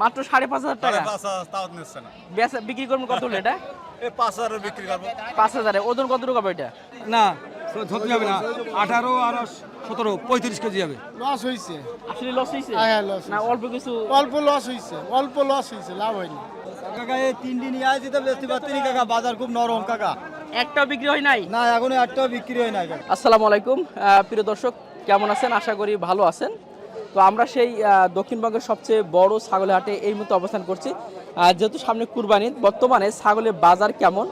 মাত্র সাড়ে পাঁচ হাজার টাকা? বিক্রি করবেন কত হলো এটা? পাঁচ হাজার বিক্রি করব। পাঁচ হাজারে। ওজন কতটুকু হবে এটা? না ধরতে যাবে না। আঠারো আর সতেরো পঁয়ত্রিশ কেজি যাবে লস হয়েছে আসলে লস হয়েছে হ্যাঁ, হ্যাঁ, না অল্প কিছু অল্প লস হয়েছে অল্প লস হয়েছে লাভ হয়নি। কাকা এই তিন দিন আসছি তো বেশি পাচ্ছি কাকা বাজার খুব নরম কাকা। একটাও বিক্রি হয় নাই? না এখন একটাও বিক্রি হয় না কাকা। আসসালামু আলাইকুম। প্রিয় দর্শক কেমন আছেন? আশা করি ভালো আছেন। তো আমরা সেই দক্ষিণবঙ্গের সবচেয়ে বড় ছাগলের হাটে এই মুহূর্তে অবস্থান করছি। যেহেতু সামনে কুরবানি বর্তমানে ছাগলের বাজার কেমন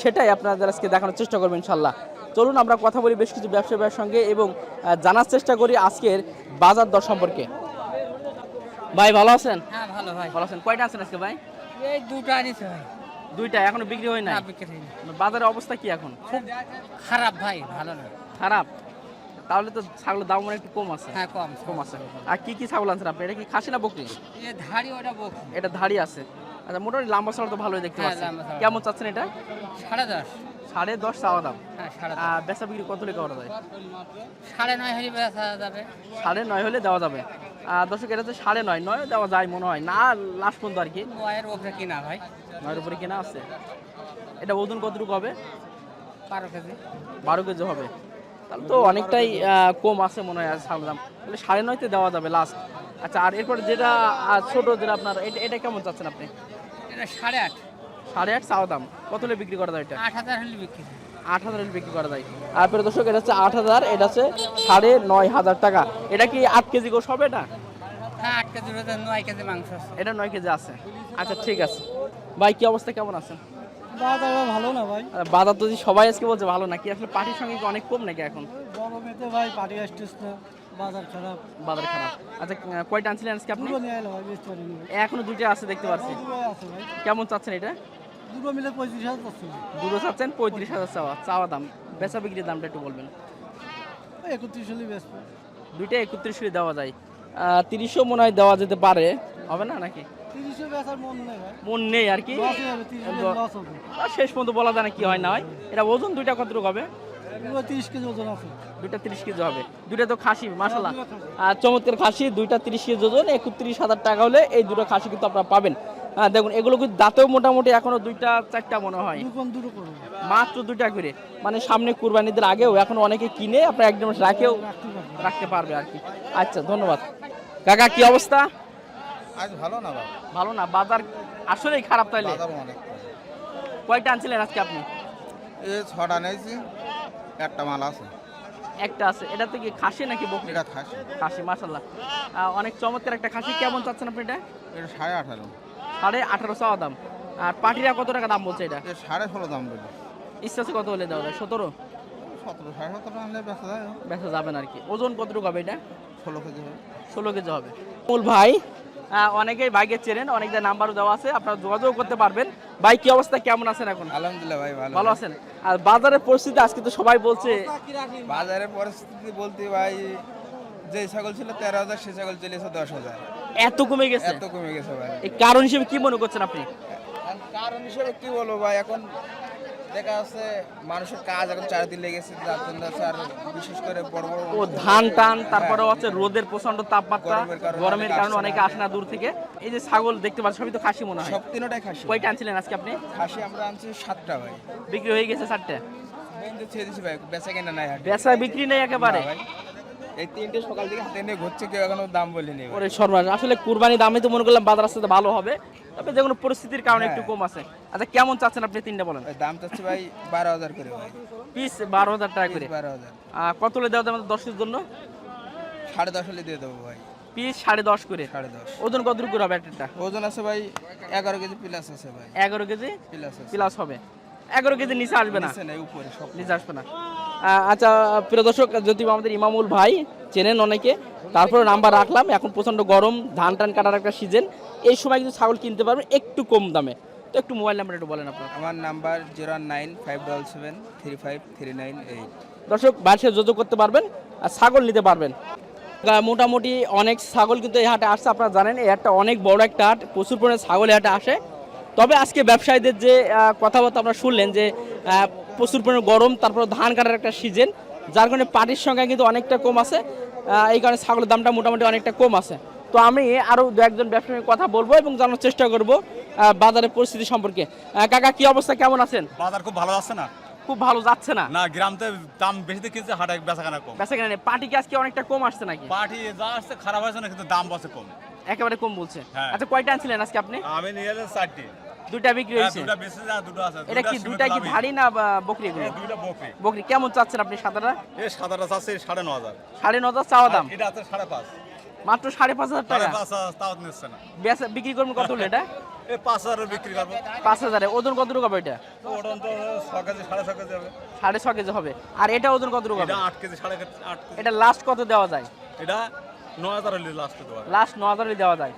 সেটাই আপনাদের আজকে দেখানোর চেষ্টা করবেন ইনশাল্লাহ। চলুন আমরা কথা বলি বেশ কিছু ব্যবসায়ীর সঙ্গে এবং জানার চেষ্টা করি আজকের বাজার দর সম্পর্কে। ভাই ভালো আছেন? হ্যাঁ ভালো ভাই। ভালো আছেন। কয়টা আছেন আজকে ভাই? এই দুটো আনিছে ভাই। দুইটা এখনও বিক্রি হয় না। বাজারের অবস্থা কি এখন? খুব খারাপ ভাই ভালো না। খারাপ? তাহলে তো ছাগলের দাম মনে হয় একটু কম আছে। হ্যাঁ কম কম আছে। আর কি কি ছাগল আনছেন আপনি? এটা কি খাসি না বকরি? ধাড়ি ওটা বক এটা ধাড়ি আছে। আচ্ছা মোটামুটি লম্বা চড়া তো ভালোই দেখতে হ্যাঁ, পাচ্ছি। কেমন চাচ্ছেন এটা? সাড়ে দশ। সাড়ে দশ চাওয়া দাম। হ্যাঁ বেচা বিক্রি কত লেখা করা যায়? সাড়ে নয় হলে বেচা যাবে। সাড়ে নয় হলে দেওয়া যাবে। আর দর্শক এটা হচ্ছে সাড়ে নয়। নয় দেওয়া যায় মনে হয়। না লাস্ট পর্যন্ত আর কি। নয়ের ওপরে কিনা ভাই। নয়ের উপরে কেনা আছে। এটা ওজন কতটুকু হবে? বারো কেজি। বারো কেজি হবে। তাহলে তো অনেকটাই কম আছে মনে হয় ছাগলের দাম। তাহলে সাড়ে নয়তে দেওয়া যাবে লাস্ট আচ্ছা আর এরপর যেটা ছোট যেটা আপনার এটা এটা কেমন চাচ্ছেন আপনি? এটা সাড়ে আট। সাড়ে আট চাওয়া দাম। কত হলে বিক্রি করা যায় এটা? আট হাজার হলে বিক্রি আট হাজার বিক্রি করা যায়। আর প্রিয় দর্শক এটা হচ্ছে আট হাজার এটা হচ্ছে সাড়ে নয় হাজার টাকা। এটা কি আট কেজি গোস হবে এটা হ্যাঁ আট কেজি নয় কেজি মাংস এটা নয় কেজি আছে। আচ্ছা ঠিক আছে। ভাই কি অবস্থা? কেমন আছেন? ভালো না ভাই? বাজার তো সবাই আজকে বলছে ভালো না কি আসলে পার্টির সঙ্গে কি অনেক কম নাকি এখন? ভাই পাটি আসতেছ না বাজার খারাপ। বাজার খারাপ। আচ্ছা কয়টা আনছিলেন আজকে আপনি? এখনও দুইটা আছে দেখতে পাচ্ছি। কেমন চাচ্ছেন এটা? দুটো মিলে পঁয়ত্রিশ হাজার দুটো চাচ্ছেন পঁয়ত্রিশ হাজার চাওয়া চাওয়া দাম। বেচা বিক্রির দামটা একটু বলবেন। একত্রিশ হলে বেচবো। দুইটা একত্রিশ করে দেওয়া যায়। তিরিশও মনে হয় দেওয়া যেতে পারে। হবে না নাকি? মন নেই আর কি? শেষ পর্যন্ত বলা যায় না কি হয় না হয়। এটা ওজন দুইটা কতটুকু হবে? তিরিশ কেজি ওজন আছে। দুইটা তিরিশ কেজি হবে। দুইটা তো খাসি মাসাল্লাহ আর চমৎকার খাসি দুইটা তিরিশ কেজি ওজন একত্রিশ হাজার টাকা হলে এই দুটো খাসি কিন্তু আপনারা পাবেন। হ্যাঁ দেখুন এগুলো কিন্তু দাঁতেও মোটামুটি এখনও দুইটা চারটা মনে হয়। মাত্র দুইটা করে। মানে সামনে কুরবানিদের আগেও এখন অনেকে কিনে আপনার একদম রাখেও রাখতে রাখতে পারবে আর কি। আচ্ছা ধন্যবাদ। কাকা কি অবস্থা? আজ ভালো না ভালো না বাজার আসলেই খারাপ তাইলে? অনেক কয়টা আনছিলেন আজকে আপনি? এ ছটা নিয়েছি একটা মাল আছে। একটা আছে এটা তো কি খাসি নাকি বকরি? এটা খাসি। খাসি মাসাল্লাহ অনেক চমৎকার একটা খাসি কেমন চাচ্ছেন আপনি এটা? এটা সাড়ে আঠারো। সাড়ে আঠারো চাওয়া দাম। আর পাটিরা কত টাকা দাম বলছে এটা? সাড়ে ষোলো দাম বলি ইচ্ছা আছে কত হলে দেওয়া যায়? সতেরো? সতেরো সাড়ে সতেরো আনলে বেচা যায়। বেচা যাবে না আর কি। ওজন কতটুকু হবে এটা? ষোলো কেজি হবে। ষোলো কেজি হবে। মূল ভাই অনেকেই বাইকের চেনেন অনেকদের নাম্বারও দেওয়া আছে আপনারা যোগাযোগ করতে পারবেন। ভাই কি অবস্থা? কেমন আছেন এখন? আলহামদুলিল্লাহ ভাই ভালো ভালো আছেন? আর বাজারের পরিস্থিতি আজকে তো সবাই বলছে বাজারের পরিস্থিতি বলতে ভাই যে ছাগল ছিল তেরো হাজার সে ছাগল চলেছে দশ হাজার। এত কমে গেছে? এত কমে গেছে ভাই। কারণ হিসেবে কি মনে করছেন আপনি? কারণ হিসেবে কি বলব ভাই এখন দেখা যাচ্ছে মানুষের কাজ এখন চারিদিন লেগেছে যার জন্য বিশেষ করে বড় বড় ও ধান টান তারপরে হচ্ছে রোদের প্রচণ্ড তাপমাত্রা গরমের কারণে অনেকে। আসে না দূর থেকে। এই যে ছাগল দেখতে পাচ্ছেন সবই তো খাসি মনে হয়। সব তিনটাই খাসি। কয়টা আনছিলেন আজকে আপনি? খাসি আমরা আনছি সাতটা ভাই। বিক্রি হয়ে গেছে চারটে? বেচা কেনা নাই বেচা বিক্রি নেই একেবারে। এই তিনটে সকাল থেকে হাতে নিয়ে ঘুরছে কেউ এখনও দাম বলিনি। ওরে সর্বনাশ আসলে কুরবানি দামে তো মনে করলাম বাজার আসতে ভালো হবে তবে যে কোনো পরিস্থিতির কারণে একটু হ্যাঁ। কম আছে। আচ্ছা কেমন চাচ্ছেন আপনি তিনটা বলেন? দাম চাচ্ছি ভাই বারো হাজার করে পিস বারো হাজার টাকা করে। বারো হাজার। কত হলে দেওয়া আমাদের দশের জন্য? সাড়ে দশ হলে দিয়ে দেবো ভাই। পিস সাড়ে দশ করে। সাড়ে দশ। ওজন কত করে হবে একটা ওজন আছে ভাই এগারো কেজি প্লাস আছে ভাই। এগারো কেজি প্লাস প্লাস হবে। এগারো কেজি নিচে আসবে না? উপরে সব নিচে আসবে না। আচ্ছা প্রিয় দর্শক যদি আমাদের ইমামুল ভাই চেনেন অনেকে তারপরে নাম্বার রাখলাম। এখন প্রচণ্ড গরম ধান টান কাটার একটা সিজন এই সময় কিন্তু ছাগল কিনতে পারবেন একটু কম দামে। তো একটু মোবাইল নাম্বার একটু বলেন আপনার। আমার number zero nine five double seven three five three nine eight দর্শক সাথে যোগাযোগ করতে পারবেন আর ছাগল নিতে পারবেন। মোটামুটি অনেক ছাগল কিন্তু এই হাটে আসছে আপনারা জানেন এই হাটটা অনেক বড় একটা হাট প্রচুর পরিমাণে ছাগল এই হাটে আসে। তবে আজকে ব্যবসায়ীদের যে কথাবার্তা আপনারা শুনলেন যে প্রচুর পরিমাণে গরম তারপর ধান কাটার একটা সিজন যার কারণে পাটির সংখ্যা কিন্তু অনেকটা কম আছে এই কারণে ছাগলের দামটা মোটামুটি অনেকটা কম আছে। তো আমি আরও দু একজন ব্যবসায়ীর কথা বলব এবং জানার চেষ্টা করব বাজারের পরিস্থিতি সম্পর্কে। কাকা কি অবস্থা? কেমন আছেন? বাজার খুব ভালো যাচ্ছে না? খুব ভালো যাচ্ছে না? না গ্রামতে দাম বেশিতে কিনছে হাটে বেচা কেনা কম। বেচা কেনা পার্টি কি আজকে অনেকটা কম আসছে নাকি? পাটি যা আসছে খারাপ হয়েছে না কিন্তু দাম বসে কম। একেবারে কম বলছে। হ্যাঁ। আচ্ছা কয়টা আনছিলেন আজকে আপনি? আমি নিয়ে এলাম চারটি। দুইটা বিক্রি হ্যাঁ, হয়েছে? দুটা বেশি যা দুটো আছে। এটা কি দুইটা কি। ভারী না বকরি এগুলো? দুইটা বকরি। বকরি। কেমন চাচ্ছেন আপনি সাদাটা? এই সাদাটা চাচ্ছে সাড়ে ন হাজার। সাড়ে ন হাজার চাওয়া দাম? এটা আছে সাড়ে পাঁচ। মাত্র সাড়ে পাঁচ হাজার সাড়ে টাকা পাঁচ হাজার তাও নিচ্ছে না। বেচা- বিক্রি করবেন কত হলো এটা? পাঁচ হাজার বিক্রি করব। পাঁচ হাজারে। ওজন কত রকম এটা? ওটা তো ছ কেজি সাড়ে ছ কেজি হবে। সাড়ে ছ কেজি হবে। আর এটা ওজন কত রকম এটা আট কেজি সাড়ে কেজি এটা লাস্ট কত দেওয়া যায়? এটা ন হাজার হলে লাস্ট দেওয়া লাস্ট ন হাজারই দেওয়া যায়।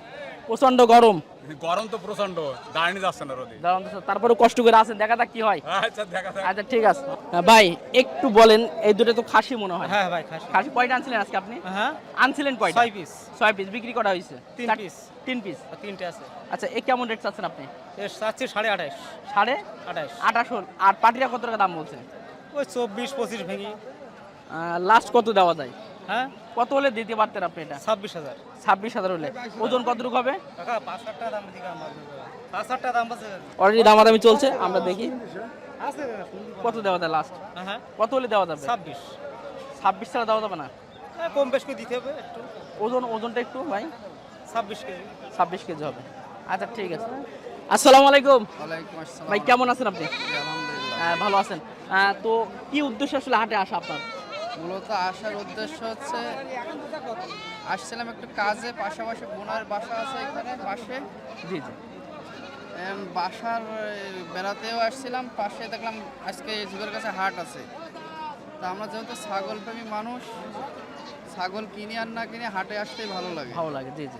প্রচণ্ড গরম। গরম তো প্রচণ্ড দাঁড়িয়ে যাচ্ছে না রোদে। দাঁড়ান তো, তারপরে কষ্ট করে আছেন দেখা যাক কি হয়। আচ্ছা দেখা যাক। আচ্ছা ঠিক আছে। ভাই একটু বলেন এই দুটো তো খাসি মনে হয়। হ্যাঁ ভাই খাসি। খাসি কয়টা আনছিলেন আজকে আপনি? হ্যাঁ। আনছিলেন কয়টা? ছয় পিস ছয় পিস বিক্রি করা হয়েছে। তিন চার- piece। তিন পিস তিনটে আছে। আচ্ছা এ কেমন রেট চাচ্ছেন আপনি? এর চাচ্ছি সাড়ে আঠাশ। সাড়ে আঠাশ। আঠাশ আর পাটিরা কত টাকা দাম বলছে ওই চব্বিশ পঁচিশ ভেঙে। লাস্ট কত দেওয়া যায়? হ্যাঁ? কত হলে দিতে পারতেন আপনি এটা? ছাব্বিশ হাজার। ছাব্বিশ হাজার হলে। ওজন কতটুকু হবে? টাকা দাম দাম অলরেডি দামাদামি চলছে আমরা দেখি। কত দেওয়া যায় লাস্ট হ্যাঁ কত হলে দেওয়া যাবে? ছাব্বিশ। ছাব্বিশ ছাড়া দেওয়া যাবে না? হ্যাঁ, কম বেশ করে দিতে হবে একটু। ওজন ওজনটা একটু ভাই। ছাব্বিশ কেজি। ছাব্বিশ কেজি হবে। আচ্ছা ঠিক আছে। আসসালামু আলাইকুম। ভাই কেমন আছেন আপনি? হ্যাঁ, ভালো আছেন। তো কি উদ্দেশ্য আসলে হাটে আসা আপনার? মূলত আসার উদ্দেশ্য হচ্ছে আসছিলাম একটু কাজে পাশাপাশি বোনার বাসা আছে এখানে পাশে। জি জি। বাসার বেড়াতেও আসছিলাম পাশে দেখলাম আজকে যুগের কাছে হাট আছে। তা আমরা যেহেতু ছাগল প্রেমী মানুষ ছাগল কিনে আর না কিনে হাটে আসতেই ভালো লাগে। ভালো লাগে জি জি।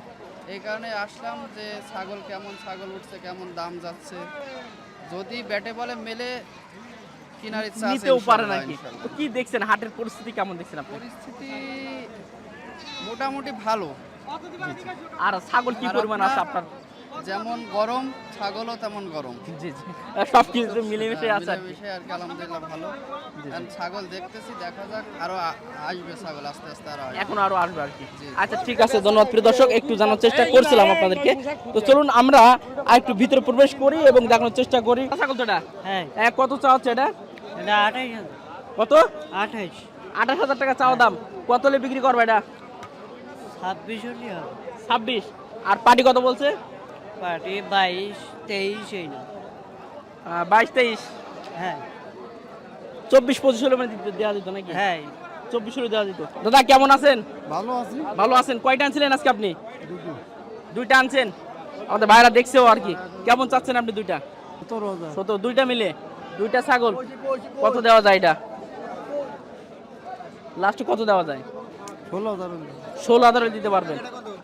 এই কারণে আসলাম যে ছাগল কেমন ছাগল উঠছে কেমন দাম যাচ্ছে। যদি ব্যাটে বলে মেলে কেনার ইচ্ছা আছে নিতেও পারে নাকি? কি দেখছেন হাটের পরিস্থিতি কেমন দেখছেন আপনি? পরিস্থিতি মোটামুটি ভালো। আর ছাগল কি পরিমাণ আছে আপনার- যেমন গরম ছাগলও তেমন গরম। জি জি। সব কিছু মিলেমিশে আছে আর কি। মিলেমিশে আর কি আলহামদুলিল্লাহ ভালো। ছাগল দেখতেছি দেখা যাক আরও আসবে ছাগল আস্তে আস্তে আরও এখন আরও আসবে আর কি। আচ্ছা ঠিক আছে ধন্যবাদ প্রিয় দর্শক একটু জানার চেষ্টা করছিলাম আপনাদেরকে। তো চলুন আমরা আর একটু ভিতরে প্রবেশ করি এবং দেখানোর চেষ্টা করি। ছাগল তো এটা? হ্যাঁ। হ্যাঁ, কত চাওয়া হচ্ছে এটা? কত? আঠাইশ আঠাশ হাজার টাকা চাওয়া দাম। কত হলে বিক্রি করবে এটা? ছাব্বিশ হলে ছাব্বিশ। আর পার্টি কত বলছে? পার্টি বাইশ তেইশ এই না বাইশ তেইশ। হ্যাঁ। চব্বিশ পঁচিশ হলে মানে দেওয়া যেত নাকি? হ্যাঁ। চব্বিশ হলে দেওয়া যেত। দাদা কেমন আছেন? ভালো আছি। ভালো আছেন। কয়টা আনছিলেন আজকে আপনি? দুইটা। আনছেন? আমাদের ভাইরা দেখছেও আর কি। কেমন চাচ্ছেন আপনি দুইটা? সতেরো দুইটা মিলে। দুইটা ছাগল। কত দেওয়া যায় এটা? লাস্টে কত দেওয়া যায়? ষোলো হাজার দিতে পারবেন।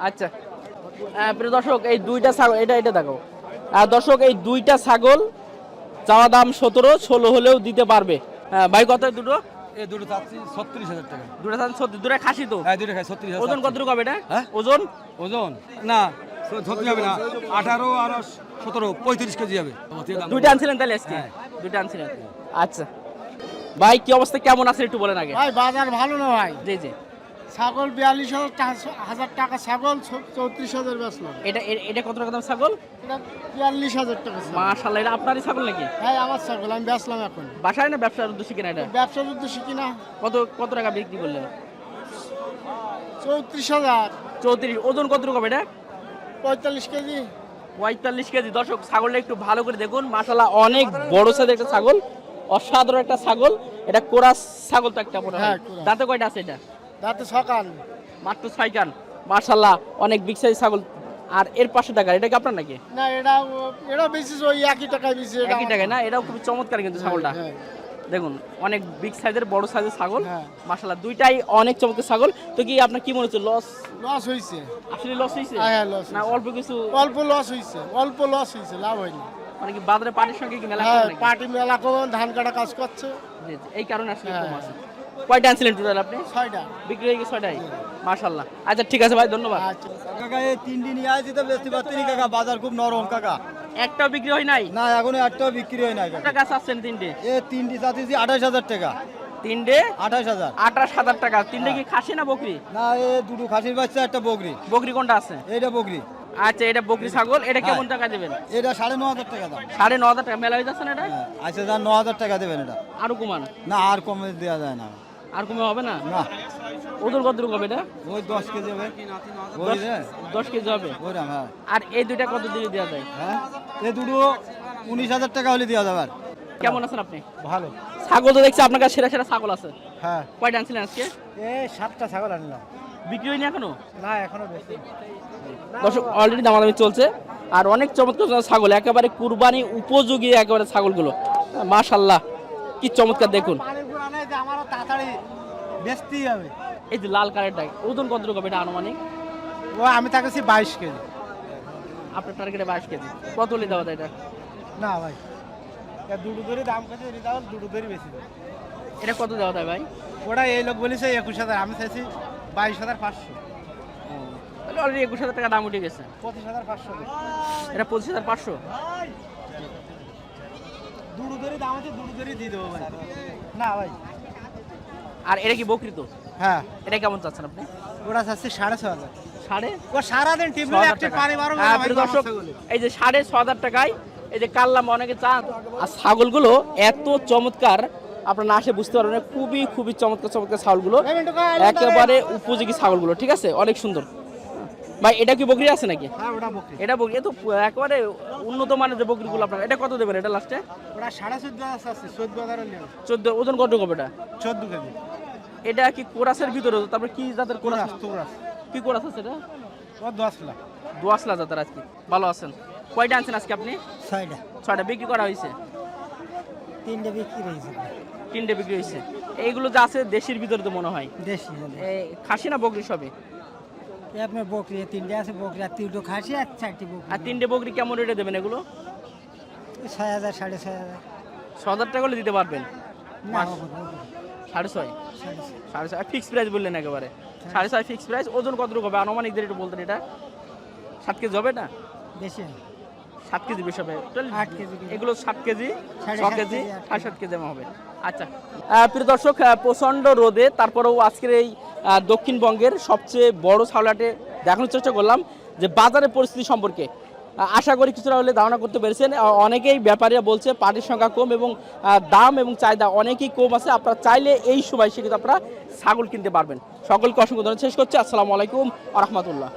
আচ্ছা। প্রিয় দর্শক এই দুইটা ছাগল এটা এটা দেখো। দর্শক এই দুইটা ছাগল চাওয়া দাম সতেরো ষোলো হলেও দিতে পারবে। হ্যাঁ, ভাই কত দুটো? দুটো চাচ্ছি ছত্রিশ হাজার টাকা। দুটো খাসি তো? হ্যাঁ দুটো ছত্রিশ ওজন। কত হবে এটা? হ্যাঁ? ওজন? ওজন? না। ধরতে হবে না। আঠারো আর সতেরো পঁয়ত্রিশ কেজি হবে দুইটা আনছিলেন তাহলে আজকে? হ্যাঁ। দুইটা আনছিলেন? আচ্ছা। ভাই কি অবস্থা? কেমন আছে একটু বলেন আগে। ভাই বাজার ভালো না ভাই? জি জি। ছাগল বিয়াল্লিশ হাজার টাকা- হাজার টাকা ছাগল চৌত্রিশ হাজার বেচলাম এটা এটা কত টাকা দাম ছাগল? এটা বিয়াল্লিশ হাজার টাকা। মাশাল্লাহ এটা আপনারই ছাগল নাকি? হ্যাঁ আমার ছাগল আমি বেচলাম এখন। বাসায় না ব্যবসার উদ্দেশ্যে কিনা এটা? ব্যবসার উদ্দেশ্যে কিনা? কত কত টাকা বিক্রি করলেন? চৌত্রিশ হাজার। চৌত্রিশ ওজন কত রকম এটা? পঁয়তাল্লিশ কেজি। পঁয়তাল্লিশ কেজি। দর্শক ছাগলটা একটু ভালো করে দেখুন। মাশাল্লাহ অনেক বড় সাইজের একটা ছাগল। অসাধারণ একটা ছাগল। এটা কোরাস ছাগল তো একটা মনে হয়। হ্যাঁ, দাঁতে কয়টা আছে এটা? তাতে সকাল মাত্র ছয় কান মাশাল্লাহ অনেক বিগ সাইজ ছাগল। আর এর পাশে টাকা এটা কি আপনার নাকি? না এটা এটা বেশি ওই একই টাকায় বেশি এটা একই টাকায় না। এটাও খুব চমৎকার কিন্তু ছাগলটা। হ্যাঁ, দেখুন অনেক বিগ সাইজের বড় সাইজের ছাগল। হ্যাঁ। দুইটাই অনেক চমৎকার ছাগল। তো কি আপনার কি মনে হচ্ছে লস লস হয়েছে আসলে লস হয়েছে হ্যাঁ, হ্যাঁ, না অল্প কিছু অল্প লস হয়েছে অল্প লস হয়েছে লাভ হয়নি। মানে কি বাজারে পার্টির সঙ্গে কি মেলা হ্যাঁ পার্টি মেলা কখন ধান কাটা কাজ করছে। জি, এই কারণে আসলে। কম আছে। কয়টা আনছিলেন টোটাল আপনি? ছয়টা। বিক্রি হয়ে গেছে ছয়টাই? মাশাল্লাহ আচ্ছা ঠিক আছে ভাই ধন্যবাদ। আচ্ছা। কাকা এই তিনটি নিয়ে আসছি তো বেশি পাচ্ছি কাকা বাজার খুব নরম কাকা। একটাও বিক্রি হয় নাই? না এখন একটাও বিক্রি হয় না কত টাকা চাচ্ছেন তিনটে? এ তিনটি চাচ্ছি আঠাশ হাজার টাকা। তিনটে? আঠাশ হাজার। আঠাশ হাজার টাকা। তিনটে কি খাসি না বকরি? না এ দুটো খাসির বাচ্চা একটা বকরি। বকরি কোনটা আছে? এইটা বকরি। আচ্ছা এটা বকরি ছাগল। এটা কেমন টাকা দেবেন? এটা সাড়ে ন হাজার টাকা দাম। সাড়ে ন হাজার টাকা। মেলা হয়ে যাচ্ছে না এটা? হ্যাঁ আচ্ছা যান ন হাজার টাকা দেবেন এটা। আরও কমান। না আর কমে দেওয়া যায় না। আর কমে হবে না? না। ওজন কত রকম এটা? ওই দশ কেজি হবে। ওই রে দশ কেজি হবে? হ্যাঁ। আর এই দুইটা কত দিলে দেওয়া যায়? হ্যাঁ? এ দুটো উনিশ হাজার টাকা হলে দেওয়া যাবে আর। কেমন আছেন আপনি? ভালো। ছাগল তো দেখছি আপনার কাছে সেরা সেরা ছাগল আছে। হ্যাঁ। কয়টা আনছিলেন আজকে? এ সাতটা ছাগল আনলাম। বিক্রি হয়নি এখনও? না এখনও বেশি। দর্শক অলরেডি দামাদামি চলছে। আর অনেক চমৎকার চমৎকার ছাগল একেবারে কুরবানি উপযোগী একেবারে ছাগলগুলো। মাশাল্লাহ কি চমৎকার দেখুন। আমারও তাড়াতাড়ি বেচতেই হবে। এই যে লাল কালারটা ওজন কত রকম এটা আনুমানিক? ও আমি থাকছি বাইশ কেজি। আপনার টার্গেটে বাইশ কেজি। কত হলে দেওয়া যায় এটা? না ভাই দুটো ধরে দাম কাছে রিজাল দুটো ধরে বেশি। এটা কত দেওয়া যায় ভাই? ওটা এই লোক বলেছে একুশ হাজার আমি চাইছি বাইশ হাজার পাঁচশো। তাহলে অলরেডি একুশ হাজার টাকা দাম উঠে গেছে। পঁচিশ হাজার পাঁচশো। এটা পঁচিশ হাজার পাঁচশো? দুটো ধরে দাম আছে দুটো ধরে দিয়ে দেবো ভাই। না ভাই। আর এটা কি বকরি তো হ্যাঁ। এটা কেমন চাচ্ছেন আপনি? ওটা চাচ্ছি সাড়ে ছ হাজার। সাড়ে? ও সারাদিন টিপলে একটি পানি বারো হ্যাঁ, দর্শক এই যে সাড়ে ছ হাজার টাকায় এই যে কাল্লাম অনেকে চান। আর ছাগলগুলো এত চমৎকার আপনার না আসে বুঝতে পারবেন খুবই খুবই চমৎকার চমৎকার ছাগলগুলো। একেবারে উপযোগী ছাগলগুলো ঠিক আছে? অনেক সুন্দর। ভাই এটা কি বকরি আছে নাকি? হ্যাঁ এটা বকরি তো একেবারে উন্নত মানের যে বকরিগুলো আপনার এটা কত দেবেন এটা লাস্টে সাড়ে চোদ্দ চোদ্দ ওজন কত হবে এটা? চোদ্দ কেজি। এটা কি কোরাসের ভিতরে? তারপর কি জাতের কোরাস? তোরাস কি কোরাস আছে এটা? লাখ দোয়াশলা জাতের আজকে। ভালো আছেন। কয়টা আনছেন আজকে আপনি? ছয়টা। ছয়টা বিক্রি করা হয়েছে? তিনটে বিক্রি হয়েছে। তিনটে বিক্রি হয়েছে। এইগুলো যা আছে দেশের ভিতরে তো মনে হয়। দেশি এই খাসি না বকরি সবে আপনার বকরি তিনটে আছে বকরি আর তিনটে খাসি আর চারটি বকরি। আর তিনটে বকরি কেমন রেটে দেবেন এগুলো? ছয় হাজার সাড়ে ছয় হাজার। ছ হাজার টাকা দিতে পারবেন। সাড়ে ছয়? সাড়ে ছয়। ফিক্স প্রাইস বললেন একেবারে। সাড়ে ছয় ফিক্স প্রাইস ওজন কত রকম হবে? আনুমানিক একটু বলতেন এটা। সাত কেজি হবে না? বেশি সাত কেজি বেশি হবে। আট কেজি। এগুলো সাত কেজি ছ কেজি সাড়ে সাত কেজি হবে। আচ্ছা। প্রিয় দর্শক প্রচণ্ড রোদে তারপরেও আজকের এই দক্ষিণবঙ্গের সবচেয়ে বড় ছাউলাটে দেখানোর চেষ্টা করলাম যে বাজারের পরিস্থিতি সম্পর্কে। আশা করি কিছুটা হলে ধারণা করতে পেরেছেন। অনেকেই ব্যাপারীরা বলছে পাটির সংখ্যা কম এবং দাম এবং চাহিদা অনেকেই কম আছে। আপনারা চাইলে এই সময় সে কিন্তু আপনারা ছাগল কিনতে পারবেন। সকলকে অসংখ্য ধন্যবাদ। শেষ করছি। আসসালামু আলাইকুম আ, রহমতুল্লাহ।